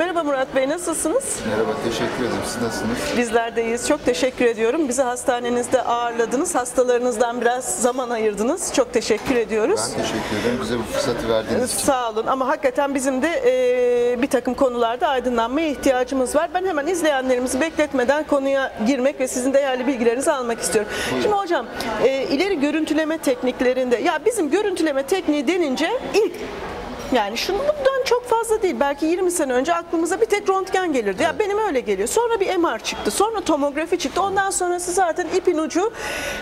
Merhaba Murat Bey, nasılsınız? Merhaba, teşekkür ederim. Siz nasılsınız? Bizler de iyiyiz. Çok teşekkür ediyorum. Bizi hastanenizde ağırladınız. Hastalarınızdan biraz zaman ayırdınız. Çok teşekkür ediyoruz. Ben teşekkür ederim. Bize bu fırsatı verdiğiniz için. Sağ olun ama hakikaten bizim de e, bir takım konularda aydınlanmaya ihtiyacımız var. Ben hemen izleyenlerimizi bekletmeden konuya girmek ve sizin değerli bilgilerinizi almak istiyorum. Şimdi hocam e, ileri görüntüleme tekniklerinde ya bizim görüntüleme tekniği denince ilk yani şunu bundan çok fazla değil. Belki 20 sene önce aklımıza bir tek röntgen gelirdi. Ya benim öyle geliyor. Sonra bir MR çıktı. Sonra tomografi çıktı. Ondan sonrası zaten ipin ucu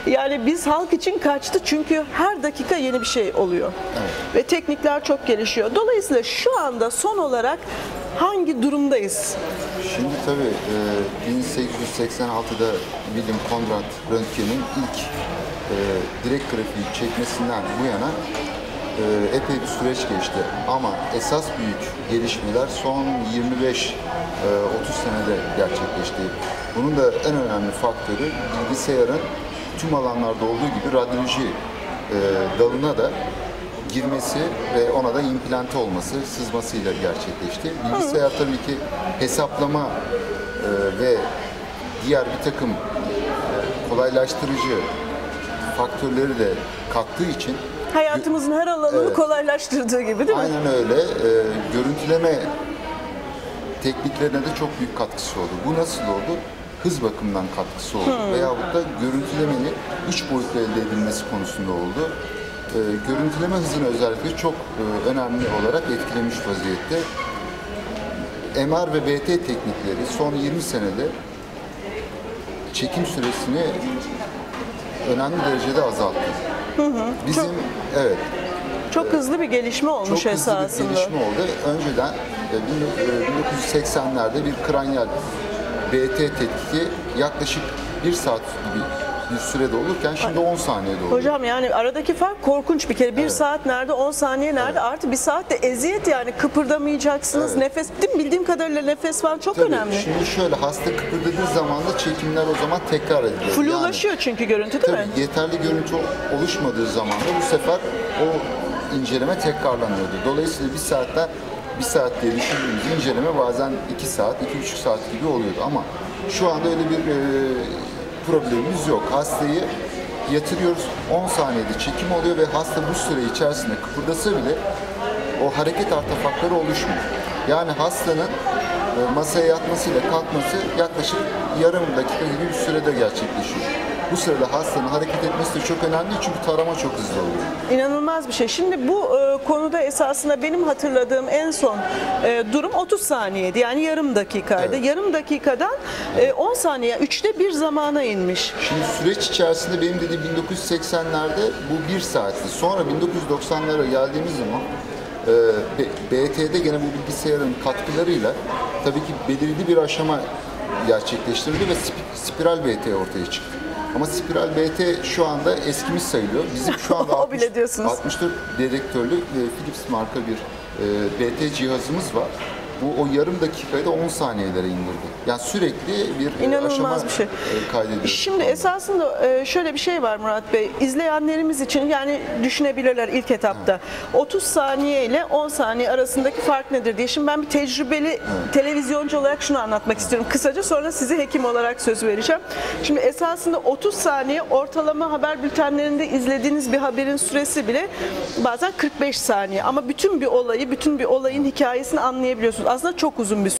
yani biz halk için kaçtı. Çünkü her dakika yeni bir şey oluyor. Ve teknikler çok gelişiyor. Dolayısıyla şu anda son olarak hangi durumdayız? Şimdi tabii e, 1886'da William Conrad Röntgen'in ilk e, direkt grafiği çekmesinden bu yana e, epey bir süreç geçti. Ama esas büyük gelişmeler son 25 e, 30 senede gerçekleşti. Bunun da en önemli faktörü bilgisayarın tüm alanlarda olduğu gibi radyoloji e, dalına da girmesi ve ona da implante olması sızmasıyla gerçekleşti. Bilgisayar tabii ki hesaplama e, ve diğer bir takım kolaylaştırıcı faktörleri de kattığı için Hayatımızın her alanını Evet. kolaylaştırdığı gibi değil mi? aynen öyle e, görüntüleme tekniklerine de çok büyük katkısı oldu. Bu nasıl oldu? Hız bakımından katkısı oldu. Veyahut da görüntülemenin üç boyutlu elde edilmesi konusunda oldu. E, görüntüleme hızını özellikle çok e, önemli olarak etkilemiş vaziyette. MR ve BT teknikleri son 20 senede çekim süresini önemli derecede azalttı. Bizim evet Çok hızlı bir gelişme olmuş çok hızlı esasında. bir gelişme oldu. Önceden e, bin- e, 1980'lerde bir kranyal BT tetkiki yaklaşık 1 saat gibi bir sürede olurken şimdi 10 saniyede oluyor. Hocam yani aradaki fark korkunç bir kere. Bir saat nerede, 10 saniye nerede? Artı bir saat de eziyet yani kıpırdamayacaksınız. Evet. Nefes, değil mi? Bildiğim kadarıyla nefes falan çok Tabii, önemli. Şimdi şöyle hasta kıpırdadığı zaman da çekimler o zaman tekrar ediliyor. Flulaşıyor çünkü görüntü değil mi? Tabii yeterli görüntü oluşmadığı zaman da bu sefer o inceleme tekrarlanıyordu. Dolayısıyla bir saatten bir saat diye düşündüğümüz inceleme bazen iki saat, iki buçuk saat gibi oluyordu ama şu anda öyle bir e, problemimiz yok. Hastayı yatırıyoruz, 10 saniyede çekim oluyor ve hasta bu süre içerisinde kıpırdasa bile o hareket artefakları oluşmuyor. Yani hastanın e, masaya yatmasıyla kalkması yaklaşık yarım dakika gibi bir sürede gerçekleşiyor. Bu sırada hastanın hareket etmesi de çok önemli çünkü tarama çok hızlı oluyor. İnanılmaz bir şey. Şimdi bu e, konuda esasında benim hatırladığım en son e, durum 30 saniyeydi. Yani yarım dakikaydı. Evet. Yarım dakikadan e, 10 saniye, üçte bir zamana inmiş. Şimdi süreç içerisinde benim dediğim 1980'lerde bu bir saatti. Sonra 1990'lara geldiğimiz zaman e, BT'de gene bu bilgisayarın katkılarıyla tabii ki belirli bir aşama gerçekleştirildi ve spi- spiral BT ortaya çıktı. Ama spiral BT şu anda eskimiş sayılıyor. Bizim şu anda O bile diyorsunuz. 64 dedektörlü e, Philips marka bir e, BT cihazımız var. Bu o yarım dakikayı da 10 saniyelere indirdi. Yani sürekli bir e, İnanılmaz aşama bir şey. e, kaydediyoruz. Şimdi esasında e, şöyle bir şey var Murat Bey. İzleyenlerimiz için yani düşünebilirler ilk etapta. 30 saniye ile 10 saniye arasındaki fark nedir diye. Şimdi ben bir tecrübeli televizyoncu olarak şunu anlatmak istiyorum. Kısaca sonra size hekim olarak söz vereceğim. Şimdi esasında 30 saniye ortalama haber bültenlerinde izlediğiniz bir haberin süresi bile bazen 45 saniye. Ama bütün bir olayı, bütün bir olayın hikayesini anlayabiliyorsunuz. Aslında çok uzun bir.